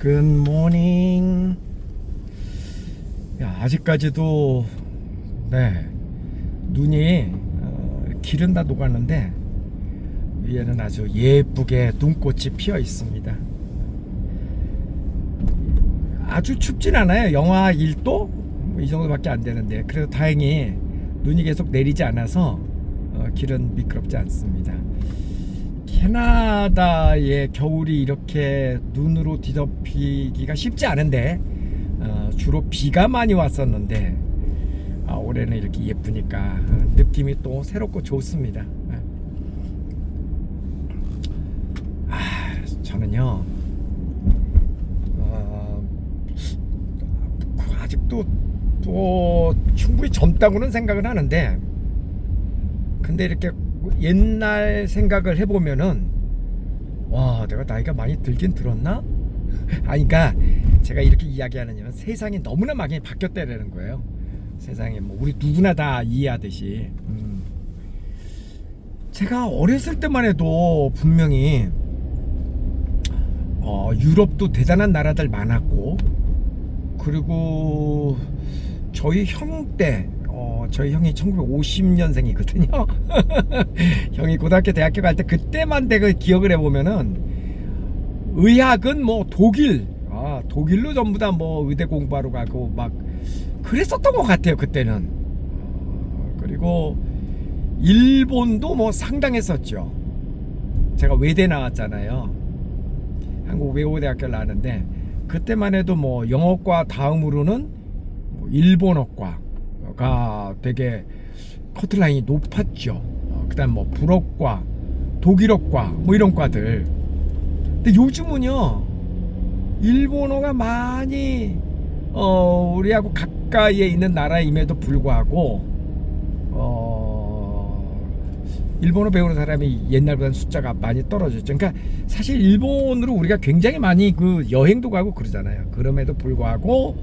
굿모닝. 야, 아직까지도 네 눈이 어, 길은 다 녹았는데 위에는 아주 예쁘게 눈꽃이 피어 있습니다. 아주 춥진 않아요. 영하 1도 뭐 이 정도밖에 안 되는데 그래도 다행히 눈이 계속 내리지 않아서 어, 길은 미끄럽지 않습니다. 캐나다의 겨울이 이렇게 눈으로 뒤덮이기가 쉽지 않은데 어, 주로 비가 많이 왔었는데 아, 올해는 이렇게 예쁘니까 어, 느낌이 또 새롭고 좋습니다. 아, 저는요 어, 아직도 또 충분히 젊다고는 생각을 하는데 근데 이렇게 옛날 생각을 해보면은 와 내가 나이가 많이 들긴 들었나? 아니 그러니까 제가 이렇게 이야기하는 이유는 세상이 너무나 많이 바뀌었다라는 거예요 세상에 뭐 우리 누구나 다 이해하듯이 음. 제가 어렸을 때만 해도 분명히 어, 유럽도 대단한 나라들 많았고 그리고 저희 형때 어, 저희 형이 1950년생이거든요. 형이 고등학교 대학교 갈 때 그때만 내가 기억을 해보면은 의학은 뭐 독일 아 독일로 전부 다 뭐 의대 공부하러 가고 막 그랬었던 것 같아요 그때는. 어, 그리고 일본도 뭐 상당했었죠. 제가 외대 나왔잖아요. 한국 외고대학교를 나왔는데 그때만 해도 뭐 영어과 다음으로는 뭐 일본어과 가 되게 커트라인이 높았죠. 어, 그다음 뭐 불어과, 독일어과 뭐 이런 과들. 근데 요즘은요 일본어가 많이 어 우리하고 가까이에 있는 나라임에도 불구하고 어 일본어 배우는 사람이 옛날보다는 숫자가 많이 떨어졌죠. 그러니까 사실 일본으로 우리가 굉장히 많이 그 여행도 가고 그러잖아요. 그럼에도 불구하고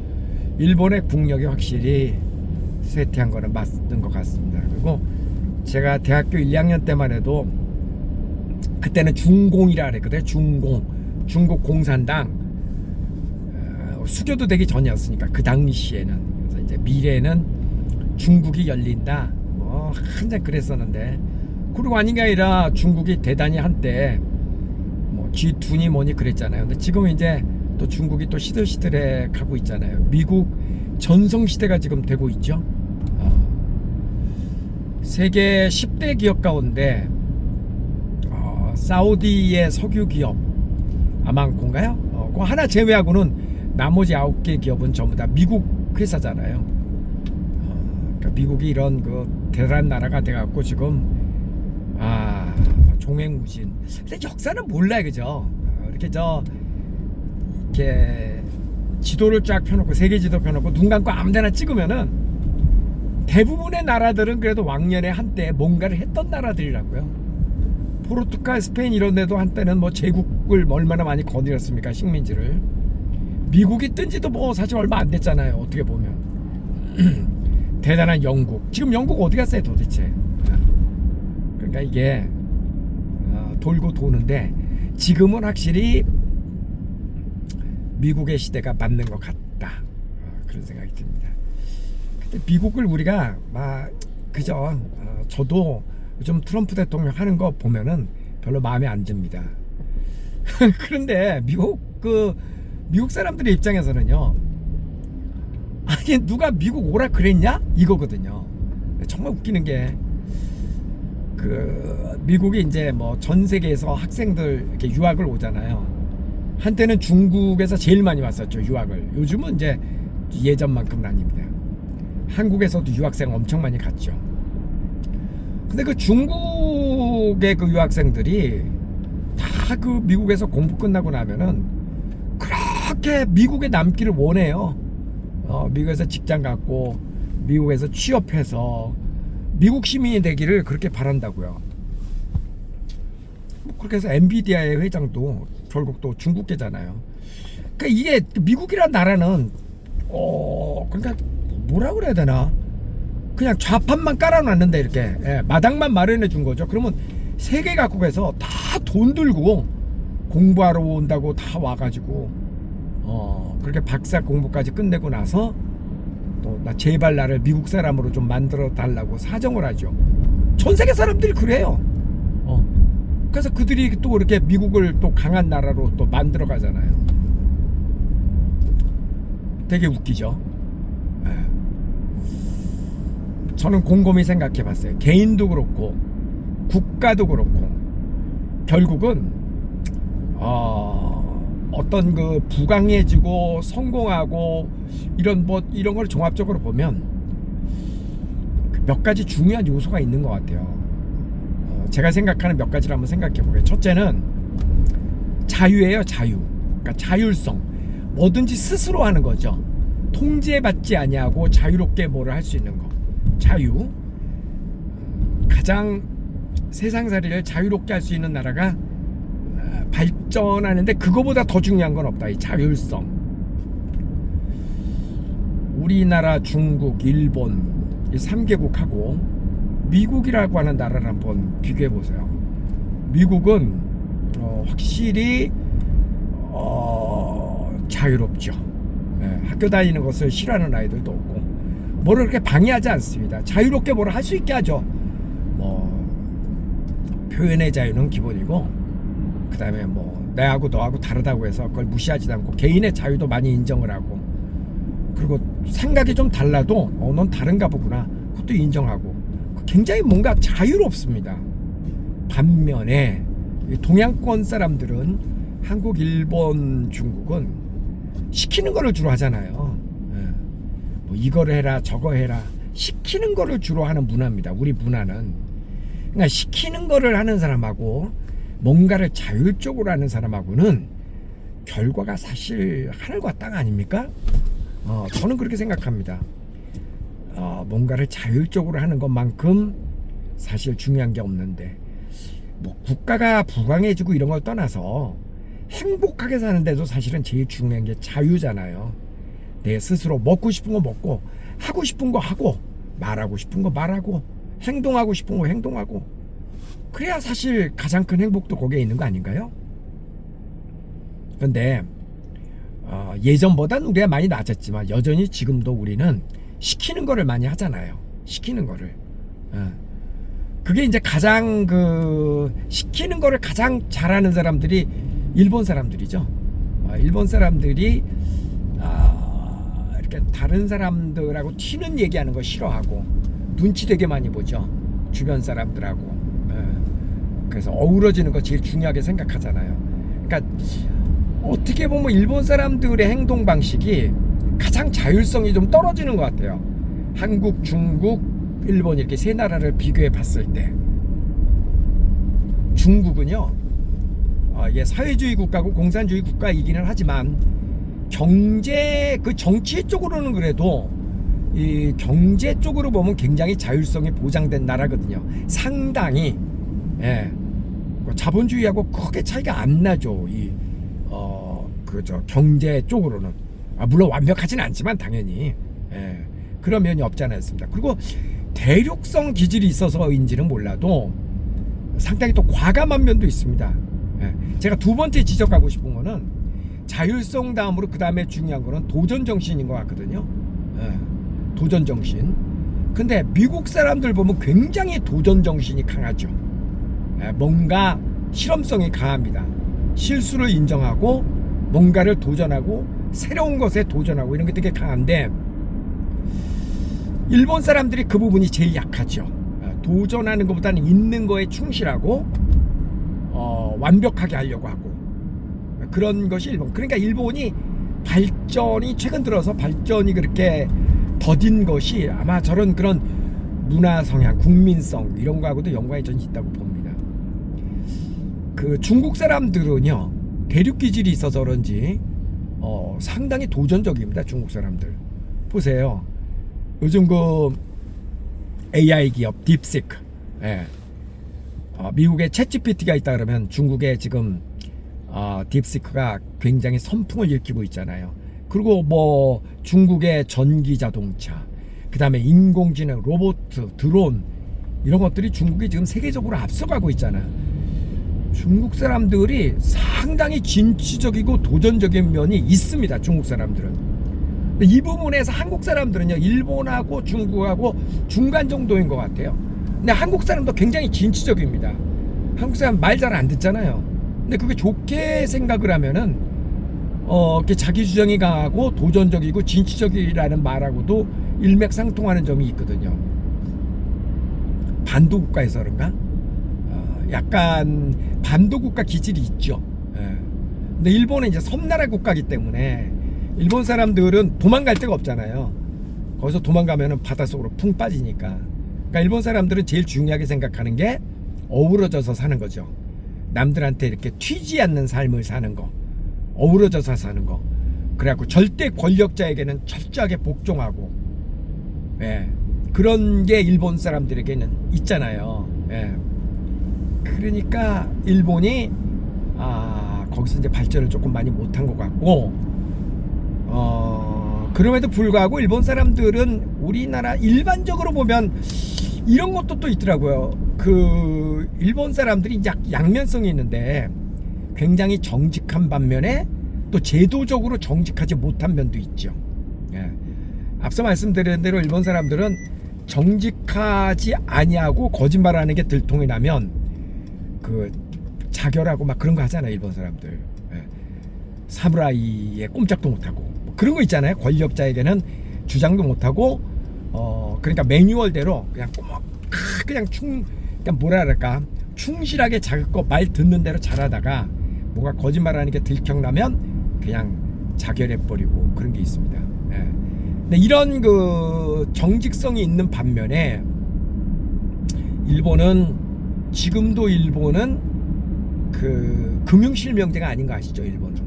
일본의 국력이 확실히 쇠퇴한 거는 맞는 것 같습니다. 그리고 제가 대학교 1, 2학년 때만 해도 그때는 중공이라 그랬거든요. 중공, 중국 공산당 어, 수교도 되기 전이었으니까 그 당시에는 그래서 이제 미래는 중국이 열린다. 뭐 한참 그랬었는데 그리고 아닌 게 아니라 중국이 대단히 한때 뭐 G2니 뭐니 그랬잖아요. 근데 지금 이제 또 중국이 또 시들시들해 가고 있잖아요. 미국 전성 시대가 지금 되고 있죠. 어, 세계 10대 기업 가운데 어, 사우디의 석유 기업 아망콘가요? 어, 그 하나 제외하고는 나머지 9개 기업은 전부 다 미국 회사잖아요. 어, 그러니까 미국이 이런 그 대단한 나라가 돼갖고 지금 아 종횡무진. 근데 역사는 몰라요, 그죠? 어, 이렇게 저 이렇게 지도를 쫙 펴놓고 세계 지도 펴놓고 눈 감고 아무데나 찍으면은 대부분의 나라들은 그래도 왕년에 한때 뭔가를 했던 나라들이라고요. 포르투갈, 스페인 이런 데도 한때는 뭐 제국을 얼마나 많이 거느렸습니까 식민지를. 미국이 뜬 지도 뭐 사실 얼마 안 됐잖아요 어떻게 보면. 대단한 영국. 지금 영국 어디 갔어요 도대체. 그러니까 이게 어, 돌고 도는데 지금은 확실히 미국의 시대가 맞는 것 같다 어, 그런 생각이 듭니다. 미국을 우리가 막 그저 어, 저도 요즘 트럼프 대통령 하는 거 보면은 별로 마음에 안 듭니다. 그런데 미국 그 미국 사람들의 입장에서는요. 아니 누가 미국 오라 그랬냐 이거거든요. 정말 웃기는 게 그 미국이 이제 뭐 전 세계에서 학생들 이렇게 유학을 오잖아요. 한때는 중국에서 제일 많이 왔었죠 유학을. 요즘은 이제 예전만큼은 아닙니다. 한국에서도 유학생 엄청 많이 갔죠. 근데 그 중국의 그 유학생들이 다 그 미국에서 공부 끝나고 나면은 그렇게 미국에 남기를 원해요. 어, 미국에서 직장 갖고 미국에서 취업해서 미국 시민이 되기를 그렇게 바란다고요. 뭐 그렇게 해서 엔비디아의 회장도 결국 또 중국계잖아요. 그러니까 이게 미국이란 나라는 어 그러니까 뭐라 그래야 되나? 그냥 좌판만 깔아놨는데 이렇게 예, 마당만 마련해 준 거죠. 그러면 세계 각국에서 다 돈 들고 공부하러 온다고 다 와가지고 어 그렇게 박사 공부까지 끝내고 나서 또 나 제발 나를 미국 사람으로 좀 만들어 달라고 사정을 하죠. 전 세계 사람들이 그래요. 어. 그래서 그들이 또 이렇게 미국을 또 강한 나라로 또 만들어 가잖아요. 되게 웃기죠. 예. 저는 곰곰이 생각해 봤어요. 개인도 그렇고 국가도 그렇고 결국은 어, 어떤 그 부강해지고 성공하고 이런 뭐 이런 걸 종합적으로 보면 그몇 가지 중요한 요소가 있는 것 같아요. 어, 제가 생각하는 몇 가지를 한번 생각해 보게요. 첫째는 자유예요, 자유. 그러니까 자율성. 뭐든지 스스로 하는 거죠. 통제받지 아니하고 자유롭게 뭐를 할 수 있는 거. 자유. 음, 가장 세상살이를 자유롭게 할 수 있는 나라가 아, 발전하는데 그거보다 더 중요한 건 없다. 이 자율성. 우리나라, 중국, 일본 이 3개국하고 미국이라고 하는 나라를 한번 비교해 보세요. 미국은 어, 확실히 어, 자유롭죠. 예, 학교 다니는 것을 싫어하는 아이들도 뭐를 그렇게 방해하지 않습니다. 자유롭게 뭐를 할 수 있게 하죠. 뭐 표현의 자유는 기본이고 그 다음에 뭐 내하고 너하고 다르다고 해서 그걸 무시하지 않고 개인의 자유도 많이 인정을 하고 그리고 생각이 좀 달라도 어, 넌 다른가 보구나 그것도 인정하고 굉장히 뭔가 자유롭습니다. 반면에 이 동양권 사람들은 한국, 일본, 중국은 시키는 거를 주로 하잖아요. 이거를 해라, 저거 해라. 시키는 거를 주로 하는 문화입니다. 우리 문화는. 그러니까 시키는 거를 하는 사람하고 뭔가를 자율적으로 하는 사람하고는 결과가 사실 하늘과 땅 아닙니까? 어, 저는 그렇게 생각합니다. 어, 뭔가를 자율적으로 하는 것만큼 사실 중요한 게 없는데 뭐 국가가 부강해지고 이런 걸 떠나서 행복하게 사는데도 사실은 제일 중요한 게 자유잖아요. 내 스스로 먹고 싶은 거 먹고 하고 싶은 거 하고 말하고 싶은 거 말하고 행동하고 싶은 거 행동하고 그래야 사실 가장 큰 행복도 거기에 있는 거 아닌가요? 그런데 어, 예전보다는 우리가 많이 낮았지만 여전히 지금도 우리는 시키는 거를 많이 하잖아요. 시키는 거를. 어. 그게 이제 가장 그 시키는 거를 가장 잘하는 사람들이 일본 사람들이죠. 어, 일본 사람들이 아, 이렇게 다른 사람들하고 튀는 얘기하는 거 싫어하고 눈치 되게 많이 보죠. 주변 사람들하고. 어. 그래서 어우러지는 거 제일 중요하게 생각하잖아요. 그러니까 어떻게 보면 일본 사람들의 행동 방식이 가장 자율성이 좀 떨어지는 것 같아요. 한국, 중국, 일본 이렇게 세 나라를 비교해 봤을 때 중국은요, 어, 이게 사회주의 국가고 공산주의 국가이기는 하지만 경제 그 정치 쪽으로는 그래도 이 경제 쪽으로 보면 굉장히 자율성이 보장된 나라거든요. 상당히 예. 그 자본주의하고 크게 차이가 안 나죠. 이 어, 그저 경제 쪽으로는 아, 물론 완벽하진 않지만 당연히 예, 그런 면이 없지 않아 있습니다. 그리고 대륙성 기질이 있어서인지는 몰라도 상당히 또 과감한 면도 있습니다. 예, 제가 두 번째 지적하고 싶은 거는 자율성 다음으로 그 다음에 중요한 거는 도전 정신인 것 같거든요. 예, 도전 정신. 근데 미국 사람들 보면 굉장히 도전 정신이 강하죠. 예, 뭔가 실험성이 강합니다. 실수를 인정하고 뭔가를 도전하고 새로운 것에 도전하고 이런 게 되게 강한데 일본 사람들이 그 부분이 제일 약하죠. 어, 도전하는 것보다는 있는 거에 충실하고 어, 완벽하게 하려고 하고 그런 것이 일본. 그러니까 일본이 발전이 최근 들어서 발전이 그렇게 더딘 것이 아마 저런 그런 문화 성향, 국민성 이런 거하고도 연관이 전 있다고 봅니다. 그 중국 사람들은요 대륙 기질이 있어서 그런지 어, 상당히 도전적입니다 중국 사람들 보세요 요즘 그 AI 기업 딥시크 예. 어, 미국에 챗GPT가 있다 그러면 중국에 지금 어, 딥시크가 굉장히 선풍을 일으키고 있잖아요 그리고 뭐 중국의 전기 자동차 그 다음에 인공지능 로봇 드론 이런 것들이 중국이 지금 세계적으로 앞서가고 있잖아요 중국 사람들이 상당히 진취적이고 도전적인 면이 있습니다. 중국 사람들은. 이 부분에서 한국 사람들은요, 일본하고 중국하고 중간 정도인 것 같아요. 근데 한국 사람도 굉장히 진취적입니다. 한국 사람 말 잘 안 듣잖아요. 근데 그게 좋게 생각을 하면은, 어, 이렇게 자기 주장이 강하고 도전적이고 진취적이라는 말하고도 일맥상통하는 점이 있거든요. 반도 국가에서 그런가? 어, 약간 반도 국가 기질이 있죠. 예. 근데 일본은 이제 섬나라 국가기 때문에 일본 사람들은 도망갈 데가 없잖아요. 거기서 도망가면은 바닷속으로 풍 빠지니까. 그러니까 일본 사람들은 제일 중요하게 생각하는 게 어우러져서 사는 거죠. 남들한테 이렇게 튀지 않는 삶을 사는 거. 어우러져서 사는 거. 그래갖고 절대 권력자에게는 철저하게 복종하고. 예. 그런 게 일본 사람들에게는 있잖아요. 예. 그러니까 일본이 아 거기서 이제 발전을 조금 많이 못한 것 같고 어 그럼에도 불구하고 일본 사람들은 우리나라 일반적으로 보면 이런 것도 또 있더라고요. 그 일본 사람들이 약 양면성이 있는데 굉장히 정직한 반면에 또 제도적으로 정직하지 못한 면도 있죠. 예. 앞서 말씀드린 대로 일본 사람들은 정직하지 아니하고 거짓말하는 게 들통이 나면 그 자결하고 막 그런 거 하잖아요 일본 사람들 예. 사무라이에 꼼짝도 못하고 뭐 그런 거 있잖아요 권력자에게는 주장도 못하고 어 그러니까 매뉴얼대로 그냥 꼬막 그냥 충 그냥 뭐라 그럴까 충실하게 자기 거 말 듣는 대로 잘하다가 뭐가 거짓말하는 게 들켜나면 그냥 자결해 버리고 그런 게 있습니다. 예. 근데 이런 그 정직성이 있는 반면에 일본은 지금도 일본은 그 금융실명제가 아닌 거 아시죠? 일본은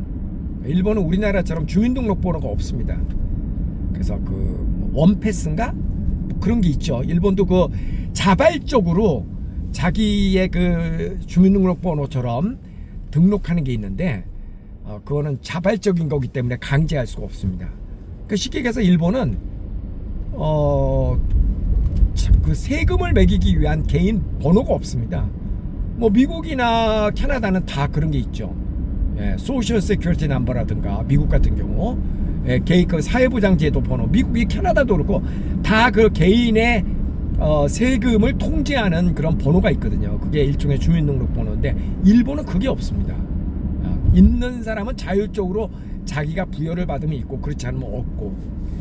일본은 우리나라처럼 주민등록번호가 없습니다. 그래서 그 원패스인가 뭐 그런 게 있죠. 일본도 그 자발적으로 자기의 그 주민등록번호처럼 등록하는 게 있는데 어, 그거는 자발적인 거기 때문에 강제할 수가 없습니다. 그 쉽게 얘기해서 일본은 어, 참, 그 세금을 매기기 위한 개인 번호가 없습니다. 뭐 미국이나 캐나다는 다 그런 게 있죠. 예, 소셜 세큐리티 넘버라든가 미국 같은 경우 예, 개인 그 사회보장 제도 번호 미국이 캐나다도 그렇고 다 그 개인의 어, 세금을 통제하는 그런 번호가 있거든요. 그게 일종의 주민등록번호인데 일본은 그게 없습니다. 아, 있는 사람은 자율적으로 자기가 부여를 받으면 있고 그렇지 않으면 없고.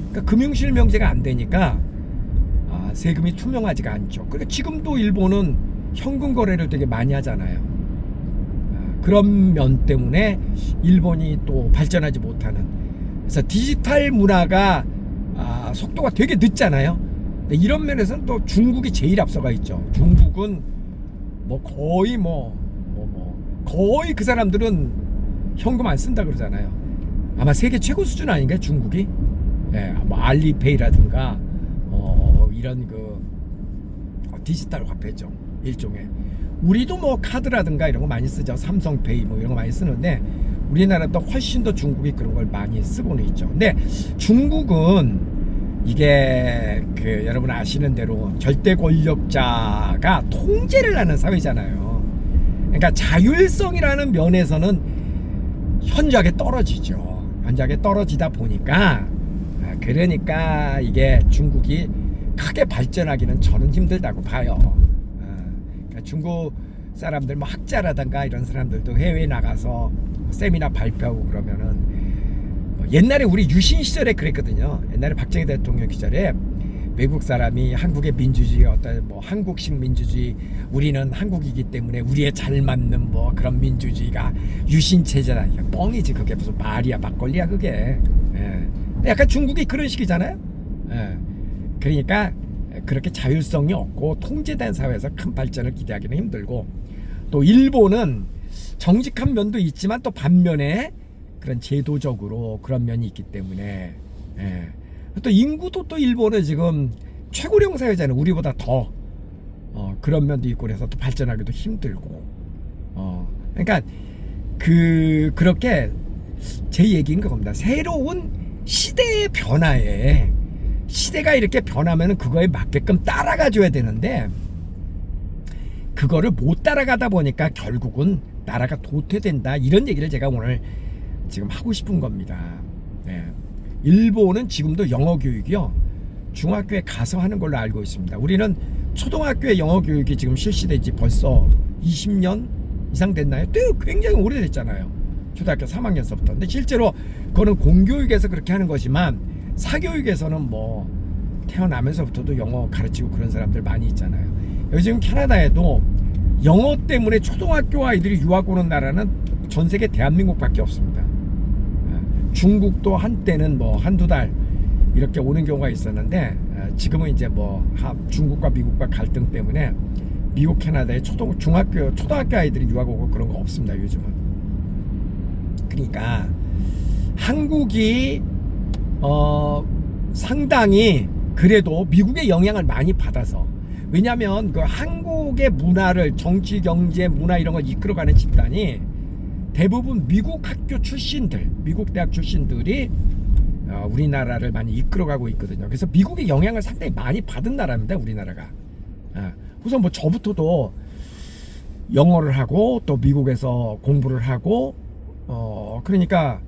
그러니까 금융실명제가 안 되니까 아, 세금이 투명하지가 않죠. 그러니까 지금도 일본은 현금 거래를 되게 많이 하잖아요. 아, 그런 면 때문에 일본이 또 발전하지 못하는. 그래서 디지털 문화가 아, 속도가 되게 늦잖아요. 근데 이런 면에서는 또 중국이 제일 앞서가 있죠. 중국은 뭐 거의 뭐, 뭐, 뭐, 거의 그 사람들은 현금 안 쓴다 그러잖아요. 아마 세계 최고 수준 아닌가요, 중국이? 예, 뭐 알리페이라든가, 어, 이런 그 어, 디지털 화폐죠. 일종의. 우리도 뭐 카드라든가 이런 거 많이 쓰죠. 삼성페이 뭐 이런 거 많이 쓰는데 우리나라도 훨씬 더 중국이 그런 걸 많이 쓰고는 있죠. 근데 중국은 이게 그 여러분 아시는 대로 절대 권력자가 통제를 하는 사회잖아요. 그러니까 자율성이라는 면에서는 현저하게 떨어지죠. 현저하게 떨어지다 보니까 아, 그러니까 이게 중국이 크게 발전하기는 저는 힘들다고 봐요. 아, 그러니까 중국 사람들 뭐 학자라든가 이런 사람들도 해외에 나가서 세미나 발표하고 그러면은 뭐 옛날에 우리 유신 시절에 그랬거든요. 옛날에 박정희 대통령 시절에 외국 사람이 한국의 민주주의 어떤 뭐 한국식 민주주의 우리는 한국이기 때문에 우리에 잘 맞는 뭐 그런 민주주의가 유신 체제다. 뻥이지 그게 무슨 말이야 막걸리야 그게. 예. 약간 중국이 그런 식이잖아요. 예. 그러니까 그렇게 자율성이 없고 통제된 사회에서 큰 발전을 기대하기는 힘들고 또 일본은 정직한 면도 있지만 또 반면에 그런 제도적으로 그런 면이 있기 때문에 예. 또 인구도 또 일본은 지금 최고령 사회잖아요. 우리보다 더 어, 그런 면도 있고 그래서 또 발전하기도 힘들고 어, 그러니까 그 그렇게 제 얘기인 겁니다. 새로운 시대의 변화에 시대가 이렇게 변하면 그거에 맞게끔 따라가 줘야 되는데 그거를 못 따라가다 보니까 결국은 나라가 도태된다 이런 얘기를 제가 오늘 지금 하고 싶은 겁니다. 네. 일본은 지금도 영어 교육이요 중학교에 가서 하는 걸로 알고 있습니다. 우리는 초등학교에 영어 교육이 지금 실시된 지 벌써 20년 이상 됐나요? 또 굉장히 오래됐잖아요. 초등학교 3학년서부터. 근데 실제로 그거는 공교육에서 그렇게 하는 거지만 사교육에서는 뭐 태어나면서부터도 영어 가르치고 그런 사람들 많이 있잖아요. 지금 캐나다에도 영어 때문에 초등학교 아이들이 유학 오는 나라는 전 세계 대한민국밖에 없습니다. 예, 중국도 한때는 뭐 한두 달 이렇게 오는 경우가 있었는데 예, 지금은 이제 뭐 하- 중국과 미국과 갈등 때문에 미국 캐나다에 초등 중학교 초등학교 아이들이 유학 오고 그런 거 없습니다 요즘은. 그러니까 한국이 어 상당히 그래도 미국의 영향을 많이 받아서 왜냐하면 그 한국의 문화를 정치 경제 문화 이런 걸 이끌어가는 집단이 대부분 미국 학교 출신들 미국 대학 출신들이 어, 우리나라를 많이 이끌어가고 있거든요 그래서 미국의 영향을 상당히 많이 받은 나라입니다 우리나라가 아, 우선 뭐 저부터도 영어를 하고 또 미국에서 공부를 하고 어 그러니까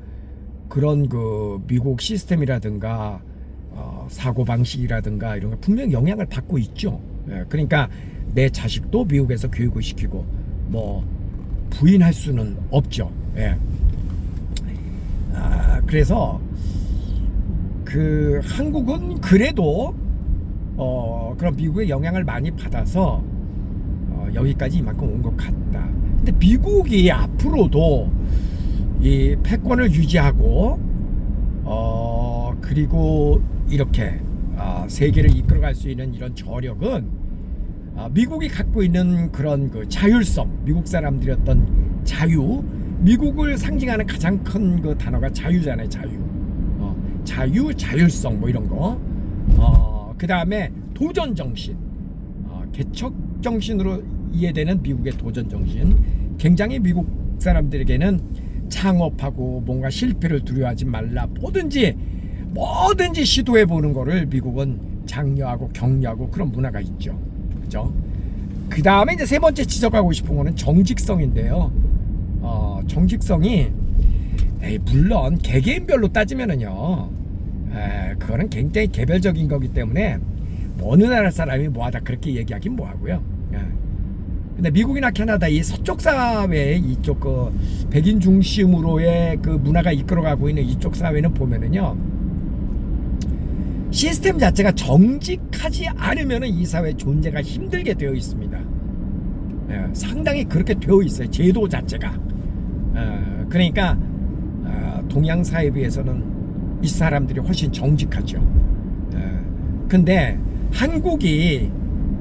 그런 그 미국 시스템이라든가 어, 사고 방식이라든가 이런 거 분명 영향을 받고 있죠. 예, 그러니까 내 자식도 미국에서 교육을 시키고 뭐 부인할 수는 없죠. 예. 아, 그래서 그 한국은 그래도 어 그런 미국의 영향을 많이 받아서 어, 여기까지 이만큼 온 것 같다. 근데 미국이 앞으로도 이 패권을 유지하고 어 그리고 이렇게 아, 세계를 이끌어갈 수 있는 이런 저력은 아, 미국이 갖고 있는 그런 그 자율성, 미국 사람들이 어떤 자유, 미국을 상징하는 가장 큰 그 단어가 자유잖아요, 자유. 어, 자유, 자율성 뭐 이런 거. 어, 그 다음에 도전 정신, 어, 개척 정신으로 이해되는 미국의 도전 정신. 굉장히 미국 사람들에게는 창업하고 뭔가 실패를 두려워하지 말라. 뭐든지 뭐든지 시도해 보는 거를 미국은 장려하고 격려하고 그런 문화가 있죠. 그죠? 그 다음에 이제 세 번째 지적하고 싶은 거는 정직성인데요. 어, 정직성이 에이, 물론 개개인별로 따지면은요, 에, 그거는 굉장히 개별적인 거기 때문에 뭐 어느 나라 사람이 뭐하다 그렇게 얘기하긴 뭐하고요. 예. 근데 미국이나 캐나다 이 서쪽 사회 이쪽 그 백인 중심으로의 그 문화가 이끌어가고 있는 이쪽 사회는 보면은요 시스템 자체가 정직하지 않으면은 이 사회 존재가 힘들게 되어 있습니다. 예, 상당히 그렇게 되어 있어요 제도 자체가. 어, 그러니까 어, 동양 사회에 비해서는 이 사람들이 훨씬 정직하죠. 어, 근데 한국이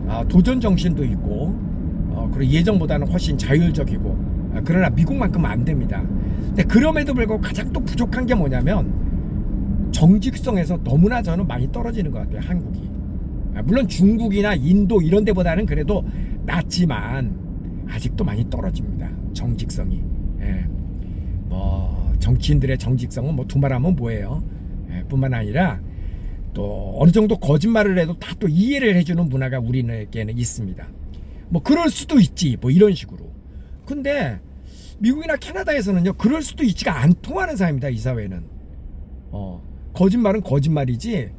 어, 도전 정신도 있고 어, 그리고 예전보다는 훨씬 자율적이고 어, 그러나 미국만큼은 안 됩니다. 근데 그럼에도 불구하고 가장 또 부족한 게 뭐냐면 정직성에서 너무나 저는 많이 떨어지는 것 같아요. 한국이. 아, 물론 중국이나 인도 이런 데보다는 그래도 낫지만 아직도 많이 떨어집니다. 정직성이. 예. 뭐 정치인들의 정직성은 뭐 두말하면 뭐예요. 예, 뿐만 아니라 또 어느 정도 거짓말을 해도 다 또 이해를 해주는 문화가 우리에게는 있습니다. 뭐 그럴 수도 있지 뭐 이런 식으로. 근데 미국이나 캐나다에서는요 그럴 수도 있지가 안 통하는 사회입니다 이 사회는. 어 거짓말은 거짓말이지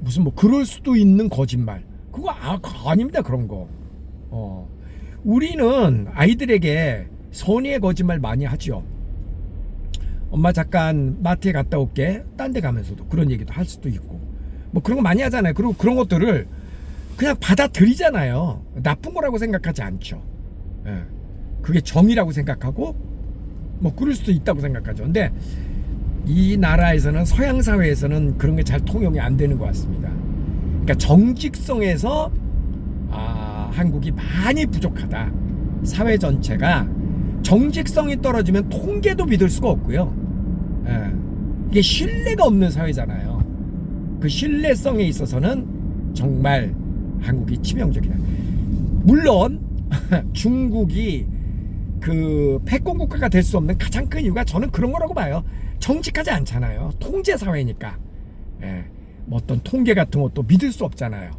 무슨 뭐 그럴 수도 있는 거짓말 그거 아, 아닙니다 그런 거. 어 우리는 아이들에게 선의의 거짓말 많이 하죠. 엄마 잠깐 마트에 갔다 올게. 딴 데 가면서도 그런 얘기도 할 수도 있고. 뭐 그런 거 많이 하잖아요. 그리고 그런 것들을 그냥 받아들이잖아요. 나쁜 거라고 생각하지 않죠. 예. 그게 정의라고 생각하고 뭐 그럴 수도 있다고 생각하죠. 근데 이 나라에서는 서양 사회에서는 그런 게 잘 통용이 안 되는 것 같습니다. 그러니까 정직성에서 아, 한국이 많이 부족하다. 사회 전체가 정직성이 떨어지면 통계도 믿을 수가 없고요. 예. 이게 신뢰가 없는 사회잖아요. 그 신뢰성에 있어서는 정말 한국이 치명적이다. 물론 중국이 그 패권 국가가 될 수 없는 가장 큰 이유가 저는 그런 거라고 봐요. 정직하지 않잖아요. 통제 사회니까. 예. 뭐 어떤 통계 같은 것도 믿을 수 없잖아요.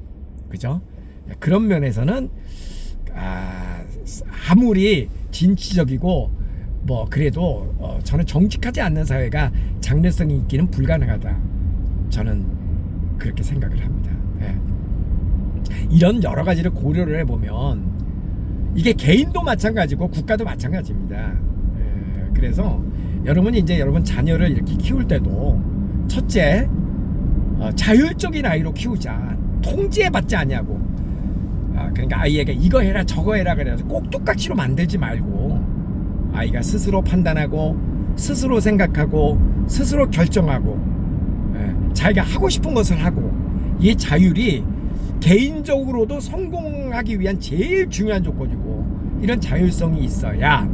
그죠? 그런 면에서는 아, 아무리 진취적이고 뭐 그래도 어, 저는 정직하지 않는 사회가 장래성이 있기는 불가능하다. 저는 그렇게 생각을 합니다. 예. 이런 여러 가지를 고려를 해보면 이게 개인도 마찬가지고 국가도 마찬가지입니다. 예, 그래서 여러분이 이제 여러분 자녀를 이렇게 키울 때도 첫째 어, 자율적인 아이로 키우자. 통제받지 않냐고. 아, 그러니까 아이에게 이거 해라 저거 해라 그래서 꼭 똑같이로 만들지 말고 아이가 스스로 판단하고 스스로 생각하고 스스로 결정하고 예, 자기가 하고 싶은 것을 하고 이 자율이 개인적으로도 성공하기 위한 제일 중요한 조건이고 이런 자율성이 있어야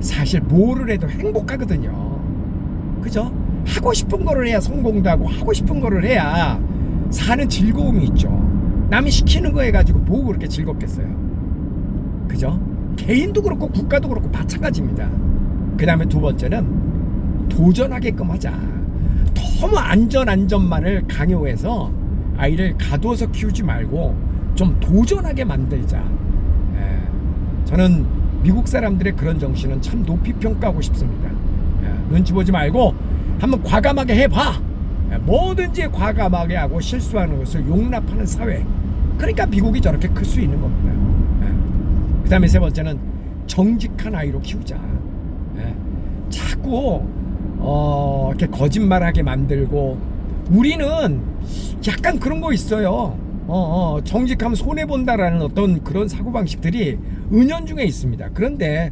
사실 뭐를 해도 행복하거든요. 그죠? 하고 싶은 거를 해야 성공도 하고 하고 싶은 거를 해야 사는 즐거움이 있죠. 남이 시키는 거 해가지고 뭐 그렇게 즐겁겠어요. 그죠? 개인도 그렇고 국가도 그렇고 마찬가지입니다. 그 다음에 두 번째는 도전하게끔 하자. 너무 안전 안전만을 강요해서 아이를 가둬서 키우지 말고 좀 도전하게 만들자. 예. 저는 미국 사람들의 그런 정신은 참 높이 평가하고 싶습니다. 예. 눈치 보지 말고 한번 과감하게 해봐. 예. 뭐든지 과감하게 하고 실수하는 것을 용납하는 사회. 그러니까 미국이 저렇게 클 수 있는 겁니다. 예. 그 다음에 세 번째는 정직한 아이로 키우자. 예. 자꾸 어, 이렇게 거짓말하게 만들고 우리는 약간 그런 거 있어요. 어, 어, 정직하면 손해 본다라는 어떤 그런 사고 방식들이 은연중에 있습니다. 그런데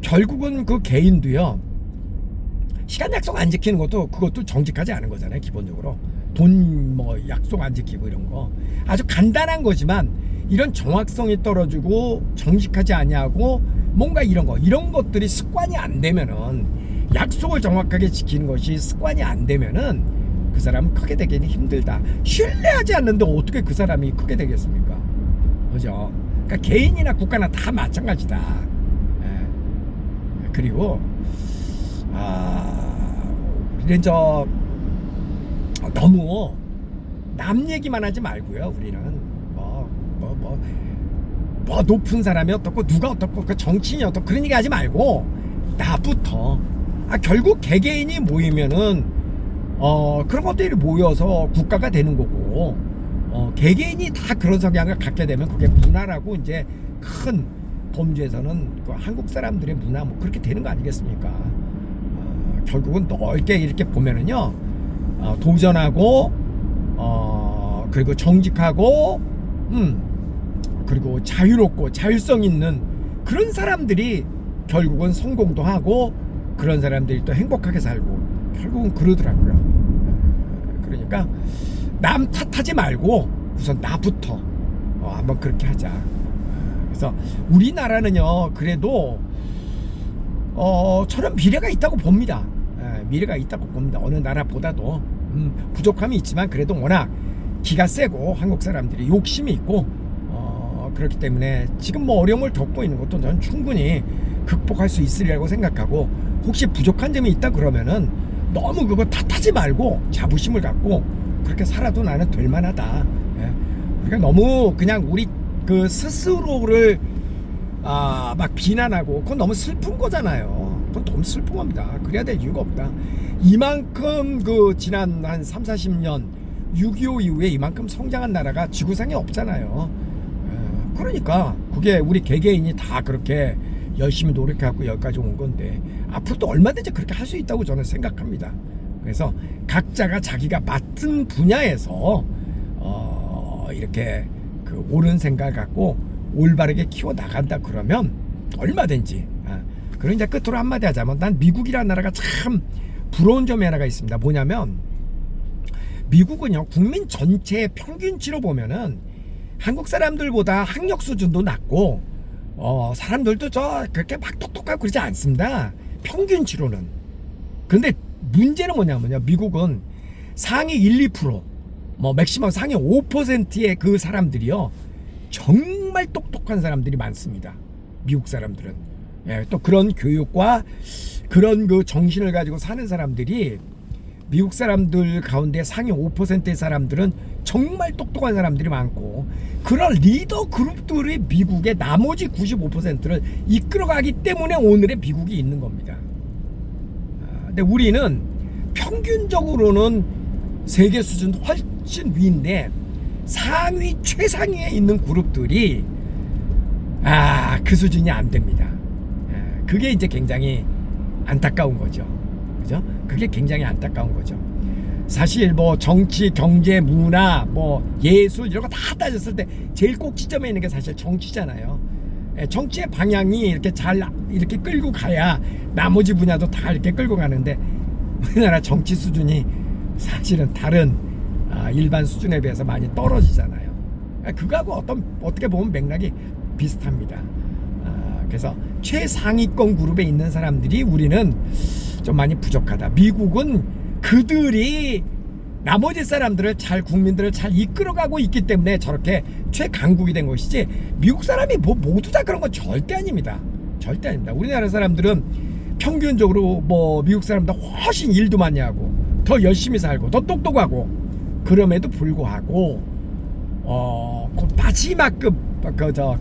결국은 그 개인도요. 시간 약속 안 지키는 것도 그것도 정직하지 않은 거잖아요. 기본적으로 돈 뭐 약속 안 지키고 이런 거 아주 간단한 거지만 이런 정확성이 떨어지고 정직하지 아니하고 뭔가 이런 거 이런 것들이 습관이 안 되면은 약속을 정확하게 지키는 것이 습관이 안 되면은 그 사람은 크게 되기는 힘들다. 신뢰하지 않는데 어떻게 그 사람이 크게 되겠습니까? 그죠? 그러니까 개인이나 국가나 다 마찬가지다. 예. 그리고 아 우리는 저 너무 남 얘기만 하지 말고요. 우리는 뭐 뭐 뭐 뭐 높은 사람이 어떻고 누가 어떻고 그 정치인이 어떻고 그런 얘기 하지 말고 나부터 아 결국 개개인이 모이면은 어 그런 것들이 모여서 국가가 되는 거고 어 개개인이 다 그런 성향을 갖게 되면 그게 문화라고 이제 큰 범주에서는 그 한국 사람들의 문화 뭐 그렇게 되는 거 아니겠습니까? 어, 결국은 넓게 이렇게 보면은요 어, 도전하고 어 그리고 정직하고 음 그리고 자유롭고 자율성 있는 그런 사람들이 결국은 성공도 하고 그런 사람들이 또 행복하게 살고 결국은 그러더라고요. 어, 그러니까 남 탓하지 말고 우선 나부터 어, 한번 그렇게 하자. 어, 그래서 우리나라는요 그래도 어 저는 미래가 있다고 봅니다. 예, 미래가 있다고 봅니다. 어느 나라보다도 음, 부족함이 있지만 그래도 워낙 기가 세고 한국 사람들이 욕심이 있고 어, 그렇기 때문에 지금 뭐 어려움을 겪고 있는 것도 저는 충분히 극복할 수 있으리라고 생각하고 혹시 부족한 점이 있다 그러면은 너무 그거 탓하지 말고 자부심을 갖고 그렇게 살아도 나는 될 만하다. 예. 그러니까 너무 그냥 우리 그 스스로를 아, 막 비난하고 그건 너무 슬픈 거잖아요. 그건 너무 슬픈 겁니다. 그래야 될 이유가 없다. 이만큼 그 지난 한 3, 40년 6.25 이후에 이만큼 성장한 나라가 지구상에 없잖아요. 예, 그러니까 그게 우리 개개인이 다 그렇게 열심히 노력해갖고 여기까지 온 건데 앞으로도 얼마든지 그렇게 할 수 있다고 저는 생각합니다. 그래서 각자가 자기가 맡은 분야에서 어, 이렇게 그 옳은 생각 갖고 올바르게 키워 나간다 그러면 얼마든지. 아, 그리고 이제 끝으로 한마디 하자면 난 미국이라는 나라가 참 부러운 점이 하나가 있습니다. 뭐냐면 미국은요 국민 전체의 평균치로 보면은 한국 사람들보다 학력 수준도 낮고 어 사람들도 저 그렇게 막 똑똑하고 그러지 않습니다. 평균치로는. 근데 문제는 뭐냐면요 미국은 상위 1, 2%뭐 맥시멈 상위 5%의 그 사람들이요 정말 똑똑한 사람들이 많습니다. 미국 사람들은 예, 또 그런 교육과 그런 그 정신을 가지고 사는 사람들이 미국 사람들 가운데 상위 5%의 사람들은 정말 똑똑한 사람들이 많고 그런 리더 그룹들이 미국의 나머지 95%를 이끌어가기 때문에 오늘의 미국이 있는 겁니다. 아, 근데 우리는 평균적으로는 세계 수준 훨씬 위인데 상위 최상위에 있는 그룹들이 아 그 수준이 안 됩니다. 아, 그게 이제 굉장히 안타까운 거죠. 그죠? 그게 굉장히 안타까운 거죠. 사실 뭐 정치, 경제, 문화, 뭐 예술 이런 거 다 따졌을 때 제일 꼭 지점에 있는 게 사실 정치잖아요. 예, 정치의 방향이 이렇게 잘 이렇게 끌고 가야 나머지 분야도 다 이렇게 끌고 가는데 우리나라 정치 수준이 사실은 다른 아, 일반 수준에 비해서 많이 떨어지잖아요. 아, 그거하고 어떤 어떻게 보면 맥락이 비슷합니다. 아, 그래서 최상위권 그룹에 있는 사람들이 우리는 좀 많이 부족하다. 미국은 그들이 나머지 사람들을 잘 국민들을 잘 이끌어가고 있기 때문에 저렇게 최강국이 된 것이지 미국 사람이 뭐 모두 다 그런 건 절대 아닙니다. 절대 아닙니다. 우리나라 사람들은 평균적으로 뭐 미국 사람보다 훨씬 일도 많이 하고 더 열심히 살고 더 똑똑하고 그럼에도 불구하고 어, 그 마지막급 그저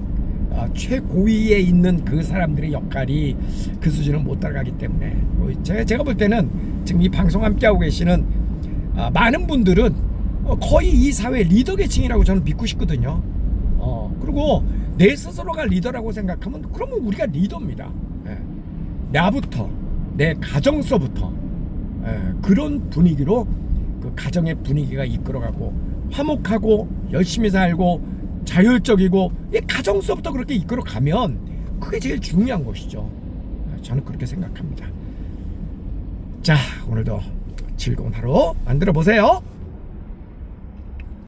어, 최고위에 있는 그 사람들의 역할이 그 수준을 못 따라가기 때문에 뭐 제가, 제가 볼 때는 지금 이 방송 함께 하고 계시는 아, 많은 분들은 어, 거의 이 사회 리더 계층이라고 저는 믿고 싶거든요. 어, 그리고 내 스스로가 리더라고 생각하면 그러면 우리가 리더입니다. 예. 나부터 내 가정서부터 예, 그런 분위기로 그 가정의 분위기가 이끌어가고 화목하고 열심히 살고 자율적이고 이 가정서부터 그렇게 이끌어가면 그게 제일 중요한 것이죠. 예, 저는 그렇게 생각합니다. 자 오늘도 즐거운 하루 만들어 보세요.